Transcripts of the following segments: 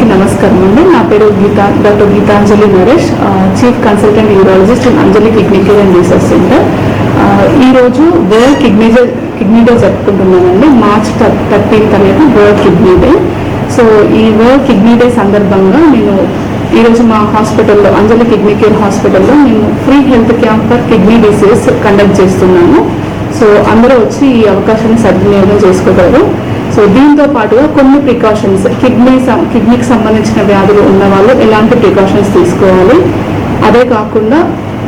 అందరికీ నమస్కారం అండి. నా పేరు Geeta doctor Geetanjali Naresh chief consultant urologist in Anjali kidney care and research centre. ఈరోజు world kidney day kidney day జరుపుకుంటున్నామండి. March thirteenth అనేది వరల్డ్ కిడ్నీ డే సో ఈ world kidney day సందర్భంగా నేను ఈరోజు మా హాస్పిటల్లో అంజలి కిడ్నీ కేర్ హాస్పిటల్లో మేము free health camp for kidney disease conduct చేస్తున్నాము సో అందరూ వచ్చి ఈ అవకాశాన్ని సద్వినియోగం చేసుకోగలరు. సో దీంతో పాటుగా కొన్ని ప్రికాషన్స్ కిడ్నీ సం- కిడ్నీకి సంబంధించిన వ్యాధులు ఉన్న వాళ్ళు ఎలాంటి ప్రికాషన్స్ తీసుకోవాలి? అదే కాకుండా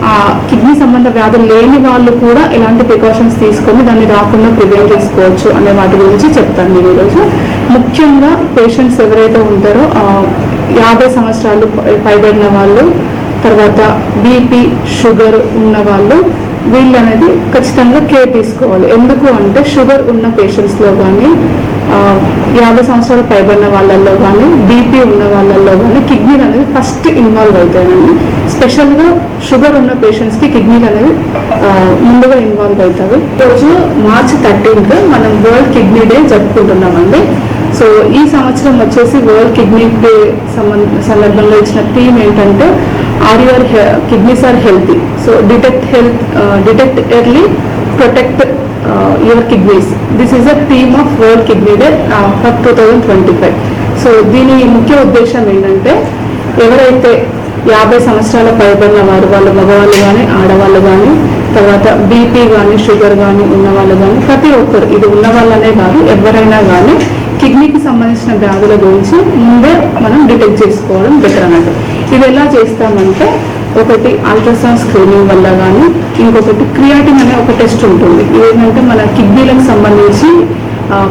ఆ కిడ్నీ సంబంధ వ్యాధులు లేని వాళ్ళు కూడా ఎలాంటి ప్రికాషన్స్ తీసుకొని దాన్ని రాకుండా ప్రివెంట్ చేసుకోవచ్చు అనే వాటి గురించి చెప్తాను నేను ఈరోజు. ముఖ్యంగా పేషెంట్స్ ఎవరైతే ఉంటారో యాభై సంవత్సరాలు పైబడిన వాళ్ళు తర్వాత బీపీ షుగర్ ఉన్న వాళ్ళు వీళ్ళు అనేది ఖచ్చితంగా కేర్ తీసుకోవాలి. ఎందుకు అంటే షుగర్ ఉన్న పేషెంట్స్లో కానీ యాభై సంవత్సరాలు పైబడిన వాళ్ళల్లో కానీ బీపీ ఉన్న వాళ్ళల్లో కానీ కిడ్నీలు అనేది ఫస్ట్ ఇన్వాల్వ్ అవుతాయండి. స్పెషల్గా షుగర్ ఉన్న పేషెంట్స్కి కిడ్నీలు అనేది ముందుగా ఇన్వాల్వ్ అవుతాయి. ఈరోజు మార్చ్ థర్టీన్త్ మనం వరల్డ్ కిడ్నీ డే జరుపుకుంటున్నామండి. సో ఈ సంవత్సరం వచ్చేసి వరల్డ్ కిడ్నీ డే సంబంధ ఇచ్చిన థీమ్ ఏంటంటే are your kidneys are healthy. So detect health detect early protect your kidneys this is a theme of world kidney day for two thousand twenty five so దీని ముఖ్య ఉద్దేశం ఏంటంటే ఎవరైతే యాభై సంవత్సరాల పైబడిన వారు వాళ్ళ మగవాళ్ళు కానీ ఆడవాళ్ళు కానీ తర్వాత బీపీ కానీ షుగర్ కానీ ఉన్న వాళ్ళు కానీ ప్రతి ఒక్కరు ఇది ఉన్న వాళ్ళనే కాదు ఎవరైనా కానీ కిడ్నీకి సంబంధించిన వ్యాధుల గురించి ముందే మనం డిటెక్ట్ చేసుకోవడం బెటర్ అన్నట్టు. ఇది ఎలా చేస్తామంటే ఒకటి అల్ట్రాసౌండ్ స్క్రీనింగ్ వల్ల కానీ ఇంకొకటి క్రియాటిన్ అనే ఒక టెస్ట్ ఉంటుంది. ఏంటంటే మన కిడ్నీలకు సంబంధించి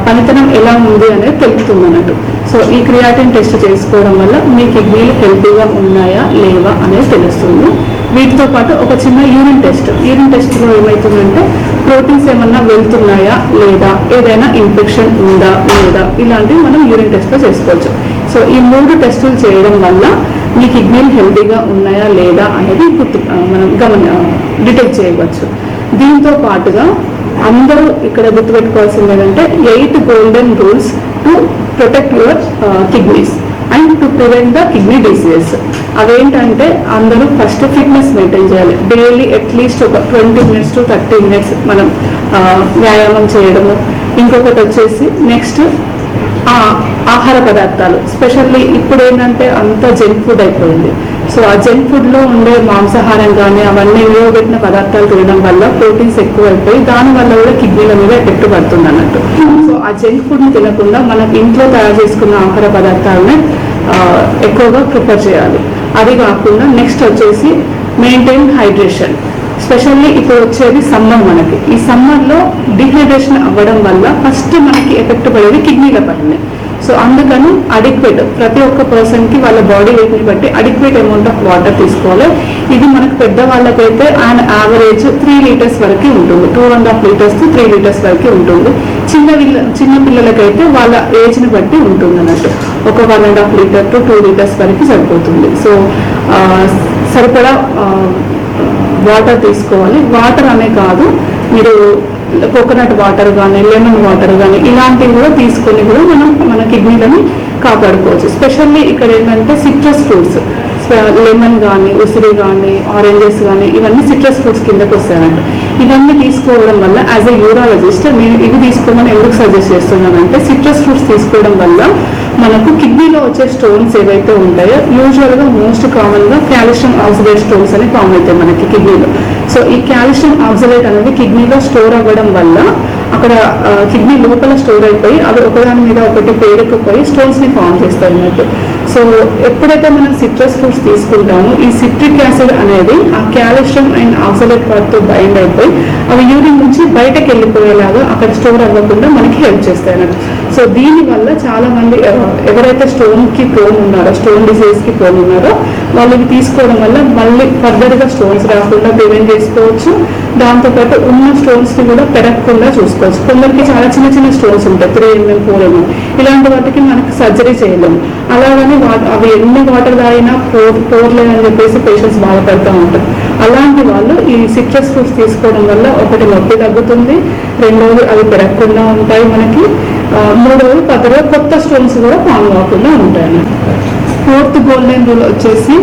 పనితనం ఎలా ఉంది అనేది తెలుపుతుంది అన్నట్టు సో ఈ క్రియాటిన్ టెస్ట్ చేసుకోవడం వల్ల మీ కిడ్నీలు హెల్తీగా ఉన్నాయా లేవా అనేది తెలుస్తుంది. వీటితో పాటు ఒక చిన్న యూరిన్ టెస్ట్ యూరిన్ టెస్ట్లో ఏమవుతుందంటే ప్రోటీన్స్ ఏమన్నా వెళ్తున్నాయా లేదా ఏదైనా ఇన్ఫెక్షన్ ఉందా లేదా ఇలాంటివి మనం యూరిన్ టెస్ట్లో చేసుకోవచ్చు. సో ఈ మూడు టెస్టులు చేయడం వల్ల మీ కిడ్నీలు హెల్దీగా ఉన్నాయా లేదా అనేది గుర్తు మనం గమన డిటెక్ట్ చేయవచ్చు. దీంతో పాటుగా అందరూ ఇక్కడ గుర్తుపెట్టుకోవాల్సింది ఏంటంటే eight golden rules to protect your kidneys and to prevent the kidney diseases. అవేంటంటే అందరూ ఫస్ట్ ఫిట్నెస్ మెయింటైన్ చేయాలి. డైలీ అట్లీస్ట్ ఒక twenty minutes to thirty minutes మనం వ్యాయామం చేయడము. ఇంకొకటి వచ్చేసి నెక్స్ట్ ఆహార పదార్థాలు. స్పెషల్లీ ఇప్పుడు ఏంటంటే అంత జంక్ ఫుడ్ అయిపోయింది. సో ఆ జంక్ ఫుడ్లో ఉండే మాంసాహారం కానీ అవన్నీ విలువబెట్టిన పదార్థాలు తినడం వల్ల ప్రోటీన్స్ ఎక్కువ అయిపోయి దాని వల్ల కూడా కిడ్నీల మీద ఎఫెక్ట్ పడుతుంది అన్నట్టు. సో ఆ జంక్ ఫుడ్ని తినకుండా మనం ఇంట్లో తయారు చేసుకున్న ఆహార పదార్థాలని ఎక్కువగా ప్రిఫర్ చేయాలి. అది కాకుండా నెక్స్ట్ వచ్చేసి మెయింటైన్ హైడ్రేషన్ స్పెషల్లీ ఇప్పుడు వచ్చేది సమ్మర్ మనకి. ఈ సమ్మర్లో డిహైడ్రేషన్ అవ్వడం వల్ల ఫస్ట్ మనకి ఎఫెక్ట్ పడేది కిడ్నీల పైన. సో అందుకని అడిక్వేట్ ప్రతి ఒక్క పర్సన్కి వాళ్ళ బాడీ వెయిట్ని బట్టి అడిక్వేట్ అమౌంట్ ఆఫ్ వాటర్ తీసుకోవాలి. ఇది మనకు పెద్ద వాళ్ళకైతే యావరేజ్ త్రీ లీటర్స్ వరకు ఉంటుంది. Two and half litres to three litres వరకు ఉంటుంది. చిన్న పిల్ల చిన్న పిల్లలకైతే వాళ్ళ ఏజ్ని బట్టి ఉంటుంది అన్నట్టు. ఒక one and half litre to two litres వరకు సరిపోతుంది. సో సరిపడా వాటర్ తీసుకోవాలి. వాటర్ అనే కాదు మీరు కోకోనట్ వాటర్ కానీ లెమన్ వాటర్ కానీ ఇలాంటివి కూడా తీసుకొని కూడా మనం మన కిడ్నీలను కాపాడుకోవచ్చు. స్పెషల్లీ ఇక్కడ ఏంటంటే సిట్రస్ ఫ్రూట్స్ లెమన్ కానీ ఉసిరి కానీ ఆరెంజెస్ కానీ ఇవన్నీ సిట్రస్ ఫ్రూట్స్ కిందకు వస్తాయంట. ఇవన్నీ తీసుకోవడం వల్ల యాజ్ ఎ యూరాలజిస్ట్ నేను ఇవి తీసుకోమని ఎందుకు సజెస్ట్ చేస్తున్నానంటే సిట్రస్ ఫ్రూట్స్ తీసుకోవడం వల్ల మనకు కిడ్నీలో వచ్చే స్టోన్స్ ఏవైతే ఉంటాయో యూజువల్గా మోస్ట్ కామన్గా క్యాల్షియం ఆక్సిడేట్ స్టోన్స్ అని ఫామ్ అవుతాయి మనకి కిడ్నీలో. సో ఈ క్యాల్షియం ఆక్సిడేట్ అనేది కిడ్నీలో స్టోర్ అవ్వడం వల్ల అక్కడ కిడ్నీ లోపల స్టోర్ అయిపోయి అవి ఒకదాని మీద ఒకటి పేరుకుపోయి స్టోన్స్ని ఫామ్ చేస్తాయి అన్నట్టు. సో ఎప్పుడైతే మనం సిట్రస్ ఫ్రూట్స్ తీసుకుంటామో ఈ సిట్రిక్ యాసిడ్ అనేది ఆ క్యాల్షియం అండ్ ఆక్సిడేట్ పార్ట్తో బైండ్ అయిపోయి అవి యూరిన్ నుంచి బయటకు వెళ్ళిపోయేలాగా అక్కడ స్టోర్ అవ్వకుండా మనకి హెల్ప్ చేస్తాయి అన్నట్టు. సో దీని వల్ల చాలా మంది ఎవరైతే స్టోన్కి ప్రోన్ ఉన్నారో స్టోన్ డిసీజ్కి ప్రోన్ ఉన్నారో వాళ్ళకి తీసుకోవడం వల్ల మళ్ళీ ఫర్దర్గా స్టోన్స్ రాకుండా ప్రివెంట్ చేసుకోవచ్చు. దాంతోపాటు ఉన్న స్టోన్స్ని కూడా పెరగకుండా చూసుకోవచ్చు. కొందరికి చాలా చిన్న చిన్న స్టోన్స్ ఉంటాయి త్రీ ఎంఎం ఫోర్ ఎంఎం ఇలాంటి వాటికి మనకి సర్జరీ చేయలేము అలాగని వా- అవి ఎన్ని వాటర్ తాగినా పోర్ పోర్లేదని చెప్పేసి పేషెంట్స్ బాధపడుతూ ఉంటారు. అలాంటి వాళ్ళు ఈ సిట్రస్ ఫ్రూట్స్ తీసుకోవడం వల్ల ఒకటి నొప్పి తగ్గుతుంది రెండవది అవి పెరగకుండా ఉంటాయి మనకి. ఆ, పది రోజులు కొత్త స్టోన్స్ కూడా ఫామ్ కాకుండా ఉంటాయి ఫోర్త్ గోల్డెన్ రూల్ వచ్చేసి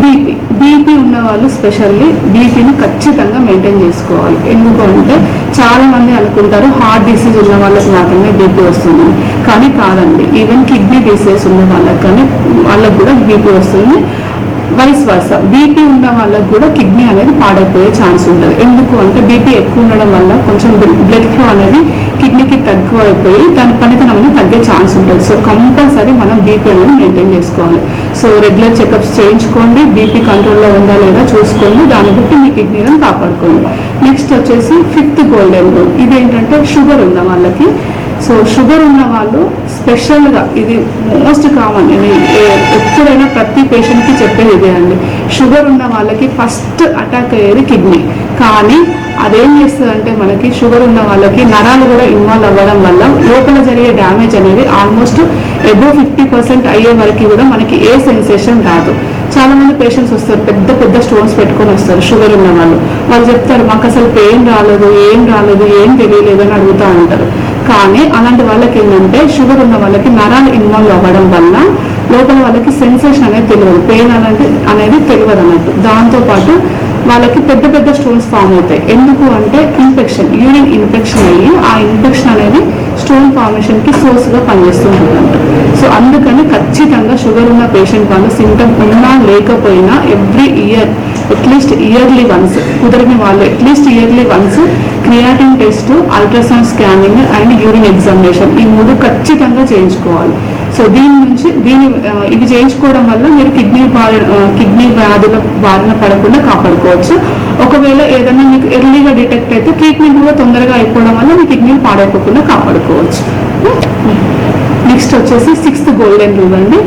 బీపీ. బీపీ ఉన్న వాళ్ళు స్పెషల్లీ బీపీని ఖచ్చితంగా మెయింటైన్ చేసుకోవాలి. ఎందుకు అంటే చాలా మంది అనుకుంటారు హార్ట్ డిసీజ్ ఉన్న వాళ్ళకి మాత్రమే బీపీ వస్తుంది. కానీ కాదండి ఈవెన్ కిడ్నీ డిసీజ్ ఉన్న వాళ్ళకి కానీ వాళ్ళకి కూడా బీపీ వస్తుంది. వైస్ వర్స. బీపీ ఉన్న వాళ్ళకి కూడా కిడ్నీ అనేది పాడైపోయే ఛాన్స్ ఉంటుంది ఎందుకు అంటే బీపీ ఎక్కువ ఉండడం వల్ల కొంచెం బ్లడ్ ఫ్లో అనేది తక్కువ అయిపోయి దాని పనితనం అనేది తగ్గే ఛాన్స్ ఉంటుంది. సో కంపల్సరీ మనం బీపీ అనేది మెయింటైన్ చేసుకోవాలి. సో రెగ్యులర్ చెకప్స్ చేయించుకోండి. బీపీ కంట్రోల్లో ఉందా లేదా చూసుకోండి. దాన్ని బట్టి మీ కిడ్నీలను కాపాడుకోండి. నెక్స్ట్ వచ్చేసి ఫిఫ్త్ గోల్డెన్ రూల్ ఇదేంటంటే షుగర్ ఉన్న వాళ్ళకి. సో షుగర్ ఉన్న వాళ్ళు స్పెషల్గా ఇది మోస్ట్ కామన్ ఇది ఎప్పుడైనా ప్రతి పేషెంట్కి చెప్పేది ఇదే అండి. షుగర్ ఉన్న వాళ్ళకి ఫస్ట్ అటాక్ అయ్యేది కిడ్నీ కానీ అదేం చేస్తుంది అంటే మనకి షుగర్ ఉన్న వాళ్ళకి నరాలు కూడా ఇన్వాల్వ్ అవ్వడం వల్ల లోపల జరిగే డ్యామేజ్ అనేది ఆల్మోస్ట్ ఎబో ఫిఫ్టీ పర్సెంట్ అయ్యే వరకు కూడా మనకి ఏ సెన్సేషన్ రాదు. చాలా మంది పేషెంట్స్ వస్తారు పెద్ద పెద్ద స్టోన్స్ పెట్టుకొని వస్తారు షుగర్ ఉన్న వాళ్ళు. వాళ్ళు చెప్తారు మాకు అసలు పెయిన్ రాలేదు ఏం రాలేదు ఏం తెలియలేదు అని అడుగుతూ ఉంటారు. కానీ అలాంటి వాళ్ళకి ఏంటంటే షుగర్ ఉన్న వాళ్ళకి నరాలు ఇన్వాల్వ్ అవ్వడం వల్ల లోపల వాళ్ళకి సెన్సేషన్ అనేది తెలియదు. పెయిన్ అనేది అనేది తెలియదు అన్నట్టు. దాంతోపాటు వాళ్ళకి పెద్ద పెద్ద స్టోన్స్ ఫామ్ అవుతాయి. ఎందుకు అంటే ఇన్ఫెక్షన్ యూరిన్ ఇన్ఫెక్షన్ అయ్యి ఆ ఇన్ఫెక్షన్ అనేది స్టోన్ ఫార్మేషన్కి సోర్స్గా పనిచేస్తుంటుందంట. సో అందుకని ఖచ్చితంగా షుగర్ ఉన్న పేషెంట్ వాళ్ళు సింటమ్ ఉన్నా లేకపోయినా every year at least yearly once కుదరని వాళ్ళు at least yearly once creatinine test ultrasound scanning and urine examination ఈ మూడు ఖచ్చితంగా చేయించుకోవాలి. సో దీని నుంచి దీని ఇవి చేయించుకోవడం వల్ల మీరు కిడ్నీ కిడ్నీ వ్యాధుల బారిన పడకుండా కాపాడుకోవచ్చు. ఒకవేళ ఏదైనా మీకు ఎర్లీగా డిటెక్ట్ అయితే ట్రీట్మెంట్ కూడా తొందరగా అయిపోవడం వల్ల మీ కిడ్నీ పాడైపోకుండా కాపాడుకోవచ్చు. నెక్స్ట్ వచ్చేసి సిక్స్త్ గోల్డెన్ రూల్ అండి.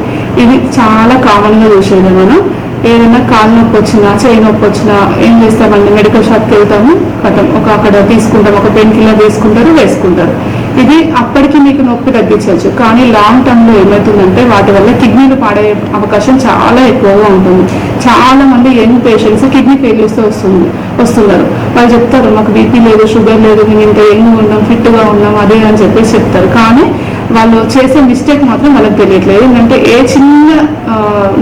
ఇది చాలా కామన్గా చూసేది మనం. ఏదైనా కాలు నొప్పి వచ్చినా చేయి నొప్పి వచ్చినా ఏం చేస్తామండి? మెడికల్ షాప్కి వెళ్తాము కథం ఒక అక్కడ తీసుకుంటాం ఒక పెయిన్ కిల్లర్ తీసుకుంటారు వేసుకుంటారు. ఇది అప్పటికి మీకు నొప్పి తగ్గించవచ్చు. కానీ లాంగ్ టర్మ్లో ఏమవుతుందంటే వాటి వల్ల కిడ్నీలు పాడే అవకాశం చాలా ఎక్కువగా ఉంటుంది. చాలా మంది యంగ్ పేషెంట్స్ కిడ్నీ ఫెయిల్యూర్స్ వస్తుంది వస్తున్నారు. వాళ్ళు చెప్తారు మాకు బీపీ లేదు షుగర్ లేదు మేము ఇంత యంగ్ ఉన్నాం ఫిట్గా ఉన్నాం అదే అని చెప్పేసి చెప్తారు. కానీ వాళ్ళు చేసే మిస్టేక్ మాత్రం వాళ్ళకి తెలియట్లేదు. ఏంటంటే ఏ చిన్న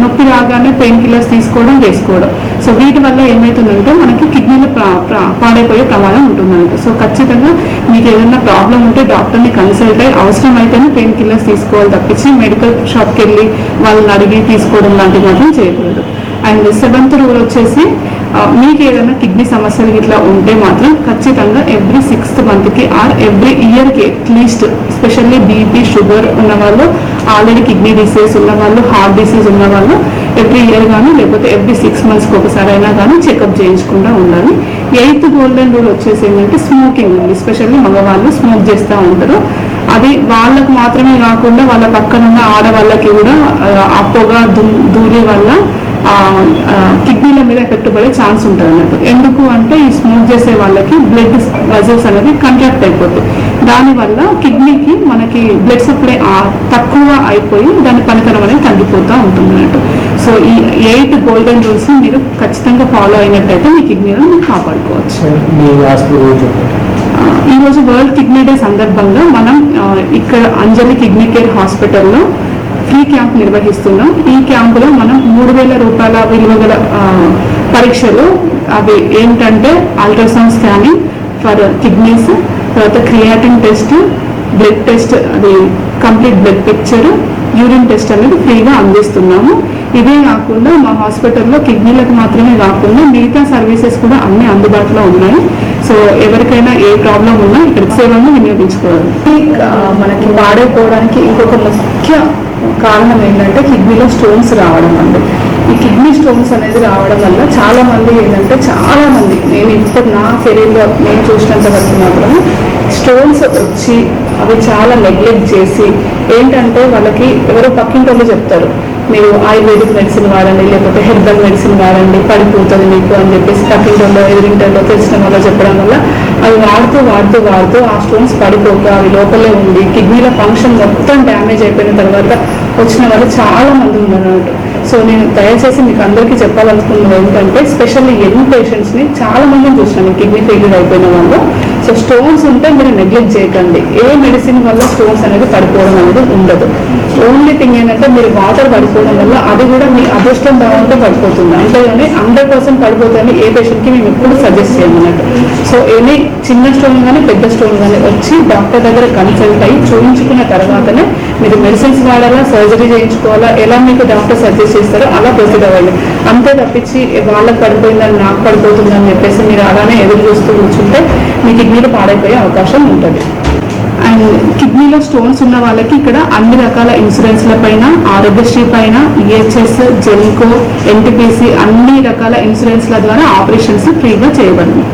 నొప్పి రాగానే పెయిన్ కిల్లర్స్ తీసుకోవడం వేసుకోవడం. సో వీటి వల్ల ఏమవుతుందంటే మనకి కిడ్నీలు పాడైపోయే ప్రమాదం ఉంటుందన్నమాట. సో ఖచ్చితంగా మీకు ఏదైనా ప్రాబ్లం ఉంటే డాక్టర్ని కన్సల్ట్ అయ్యి అవసరం అయితేనే పెయిన్ కిల్లర్స్ తీసుకోవాలి తప్పించి మెడికల్ షాప్కి వెళ్ళి వాళ్ళని అడిగి తీసుకోవడం లాంటివి మాత్రం చేయకూడదు. అండ్ సెవెంత్ రూల్ వచ్చేసి మీకు ఏదైనా కిడ్నీ సమస్యలు ఇట్లా ఉంటే మాత్రం ఖచ్చితంగా ఎవ్రీ సిక్స్త్ మంత్కి ఆర్ ఎవ్రీ ఇయర్కి at least specially BP sugar ఉన్న వాళ్ళు ఆల్రెడీ కిడ్నీ డిసీజ్ ఉన్న వాళ్ళు హార్ట్ డిసీజ్ ఉన్న వాళ్ళు ఎవ్రీ ఇయర్ కానీ లేకపోతే ఎవ్రీ సిక్స్ మంత్స్కి ఒకసారి అయినా కానీ చెకప్ చేయించకుండా ఉండాలి. ఎయిత్ గోల్డెన్ రూల్ వచ్చేసి ఏంటంటే స్మోకింగ్ ఉంది. ఎస్పెషల్లీ మగవాళ్ళు స్మోక్ చేస్తూ ఉంటారు. అది వాళ్ళకు మాత్రమే కాకుండా వాళ్ళ పక్కనున్న ఆడవాళ్ళకి కూడా ఆ, పొగ దూ ధూళి వల్ల కిడ్నీల మీద ఎఫెక్ట్ పడే ఛాన్స్ ఉంటుంది అన్నట్టు. ఎందుకు అంటే ఈ స్మోక్ చేసే వాళ్ళకి బ్లడ్ వజల్స్ అనేది కంట్రాక్ట్ అయిపోతాయి. దానివల్ల కిడ్నీకి మనకి బ్లడ్ సప్లై తక్కువ అయిపోయి దాని పనితనం అనేది తగ్గిపోతూ ఉంటుంది అన్నట్టు. సో ఈ ఎయిట్ గోల్డెన్ రూల్స్ మీరు ఖచ్చితంగా ఫాలో అయినట్టయితే మీ కిడ్నీలను మీరు కాపాడుకోవచ్చు. మీ హాస్పిటల్ చెప్పండి. ఆ, ఈ రోజు వరల్డ్ కిడ్నీ డే సందర్భంగా మనం ఇక్కడ అంజలి కిడ్నీ కేర్ హాస్పిటల్లో ఫ్రీ క్యాంప్ నిర్వహిస్తున్నాం. ఈ క్యాంపులో మనం మూడు వేల రూపాయల విలువ గల పరీక్షలు అవి ఏంటంటే అల్ట్రాసౌండ్ స్కానింగ్ ఫర్ కిడ్నీస్ తర్వాత క్రియాటిన్ టెస్ట్ బ్లడ్ టెస్ట్ అది complete blood picture urine test అనేది ఫ్రీగా అందిస్తున్నాము. ఇదే కాకుండా మా హాస్పిటల్లో కిడ్నీలకు మాత్రమే కాకుండా మిగతా సర్వీసెస్ కూడా అన్ని అందుబాటులో ఉన్నాయి. సో ఎవరికైనా ఏ ప్రాబ్లం ఉన్నా ఇక్కడ సేవలను వినియోగించుకోవాలి. మనకి పాడైపోవడానికి ఇంకొక ముఖ్య కారణం ఏంటంటే కిడ్నీలో స్టోన్స్ రావడం అండి. ఈ కిడ్నీ స్టోన్స్ అనేది రావడం వల్ల చాలామంది ఏంటంటే చాలామంది నేను ఇప్పుడు నా కెరీర్లో నేను చూసినంత వరకు మాత్రం స్టోన్స్ వచ్చి అవి చాలా నెగ్లెక్ట్ చేసి ఏంటంటే వాళ్ళకి ఎవరో పక్కింటి వాళ్ళు చెప్తారు మీరు ఆయుర్వేదిక్ మెడిసిన్ వాడండి లేకపోతే హెర్బల్ మెడిసిన్ వాడండి పడిపోతుంది మీకు అని చెప్పేసి పక్కింటలో ఎదురింటలో తెలిసిన వాళ్ళు చెప్పడం వల్ల అవి వాడుతూ వాడుతూ వాడుతూ ఆ స్టోన్స్ పడిపోక అవి లోపలే ఉండి కిడ్నీల ఫంక్షన్ మొత్తం డ్యామేజ్ అయిపోయిన తర్వాత వచ్చిన వాళ్ళు చాలా మంది ఉన్నారు సో నేను దయచేసి మీకు అందరికీ చెప్పాలనుకున్నది ఏంటంటే స్పెషల్లీ యంగ్ పేషెంట్స్ని చాలా మందిని చూసినాను కిడ్నీ ఫెయిల్యూర్ అయిపోయిన వాళ్ళు. సో స్టోన్స్ ఉంటే మీరు నెగ్లెక్ట్ చేయకండి. ఏ మెడిసిన్ వల్ల స్టోన్స్ అనేది పడిపోవడం అనేది ఉండదు. ఓన్లీ థింగ్ ఏంటంటే మీరు వాటర్ పడిపోవడం వల్ల అది కూడా మీ అదృష్టం బాగుంటే పడిపోతుంది. అంతేగాని హండ్రెడ్ పర్సెంట్ పడిపోతుంది ఏ పేషెంట్కి మేము ఎప్పుడు సజెస్ట్ చేయమన్నట్టు. సో ఎనీ చిన్న స్టోన్ కానీ పెద్ద స్టోన్ కానీ వచ్చి డాక్టర్ దగ్గర కన్సల్ట్ అయ్యి చూపించుకున్న తర్వాతనే మీరు మెడిసిన్స్ వాడాలా సర్జరీ చేయించుకోవాలా ఎలా మీకు డాక్టర్ సజెస్ట్ చేస్తారో అలా ప్రొసీడ్ అవ్వండి. అంతే తప్పించి వాళ్ళకి పడిపోయిందని నాకు పడిపోతుందని చెప్పేసి మీరు అలానే ఎదురు చూస్తూ కూర్చుంటే మీ కిడ్నీలు పాడైపోయే అవకాశం ఉంటుంది. అండ్ కిడ్నీలో స్టోన్స్ ఉన్న వాళ్ళకి ఇక్కడ అన్ని రకాల ఇన్సూరెన్స్ల పైన ఆరోగ్యశ్రీ పైన ఈహెచ్ఎస్ జెన్కో ఎన్టీపీసీ అన్ని రకాల ఇన్సూరెన్స్ల ద్వారా ఆపరేషన్స్ ఫ్రీగా చేయబడింది